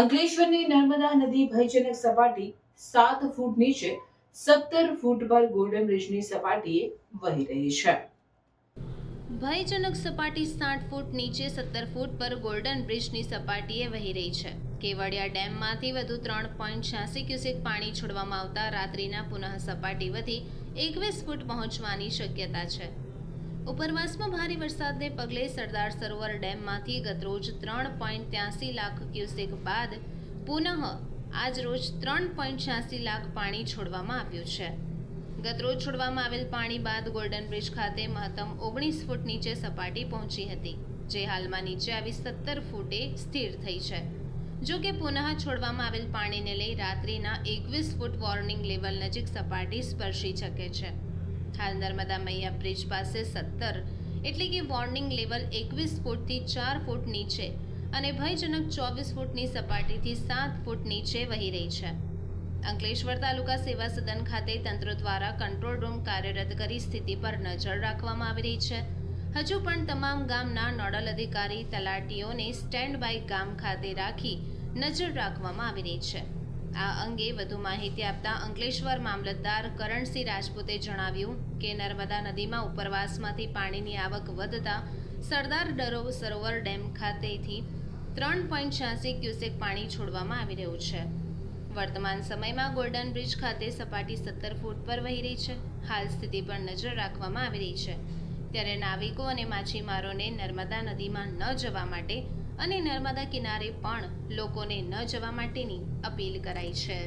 અંકલેશ્વરની નર્મદા નદી ભયજનક સપાટી સાત ફૂટ નીચે સત્તર ફૂટ પર ગોલ્ડન બ્રિજની સપાટીએ વહી રહી છે. ભયજનક સપાટી સાઠ ફૂટ નીચે સત્તર ફૂટ પર ગોલ્ડન બ્રિજની સપાટીએ વહી રહી છે. કેવડિયા ડેમમાંથી વધુ ત્રણ પોઈન્ટ છ્યાસી ક્યુસેક પાણી છોડવામાં આવતા રાત્રિના પુનઃ સપાટી વધી એકવીસ ફૂટ પહોંચવાની શક્યતા છે. ઉપરવાસમાં ભારે વરસાદને પગલે સરદાર સરોવર ડેમમાંથી ગતરોજ ત્રણ પોઈન્ટ ત્યાસી લાખ ક્યુસેક બાદ પુનઃ આજરોજ ત્રણ પોઈન્ટ છ્યાસી લાખ પાણી છોડવામાં આવ્યું છે. ગતરોજ છોડવામાં આવેલ પાણી બાદ ગોલ્ડન બ્રિજ ખાતે મહત્તમ ઓગણીસ ફૂટ નીચે સપાટી પહોંચી હતી, જે હાલમાં નીચે આવી સત્તર ફૂટે સ્થિર થઈ છે. જો કે પુનઃ છોડવામાં આવેલ પાણીને લઈ રાત્રિના એકવીસ ફૂટ વોર્નિંગ લેવલ નજીક સપાટી સ્પર્શી શકે છે. હાલ નર્મદા મૈયા બ્રિજ પાસે સત્તર. એટલે કે વોર્નિંગ લેવલ એકવીસ ફૂટથી ચાર ફૂટ નીચે અને ભયજનક ચોવીસ ફૂટની સપાટીથી સાત ફૂટ નીચે વહી રહી છે. અંકલેશ્વર તાલુકા સેવા સદન ખાતે તંત્ર દ્વારા કંટ્રોલ રૂમ કાર્યરત કરી સ્થિતિ પર નજર રાખવામાં આવી રહી છે. હજુ પણ તમામ ગામના નોડલ અધિકારી, તલાટીઓને સ્ટેન્ડ બાય ગામ ખાતે રાખી નજર રાખવામાં આવી રહી છે. આ અંગે વધુ માહિતી આપતા અંકલેશ્વર મામલતદાર કરણસિંહ રાજપૂતે જણાવ્યું કે નર્મદા નદીમાં ઉપરવાસમાંથી પાણીની આવક વધતા સરદાર ડરો સરોવર ડેમ ખાતેથી ત્રણ પોઈન્ટ છ્યાસી ક્યુસેક પાણી છોડવામાં આવી રહ્યું છે. વર્તમાન સમયમાં ગોલ્ડન બ્રિજ ખાતે સપાટી સત્તર ફૂટ પર વહી રહી છે. હાલ સ્થિતિ પર નજર રાખવામાં આવી રહી છે. ત્યારે નાવિકો અને માછીમારોને નર્મદા નદીમાં ન જવા માટે અને નર્મદા કિનારે પણ લોકોને ન જવા માટેની અપીલ કરાઈ છે.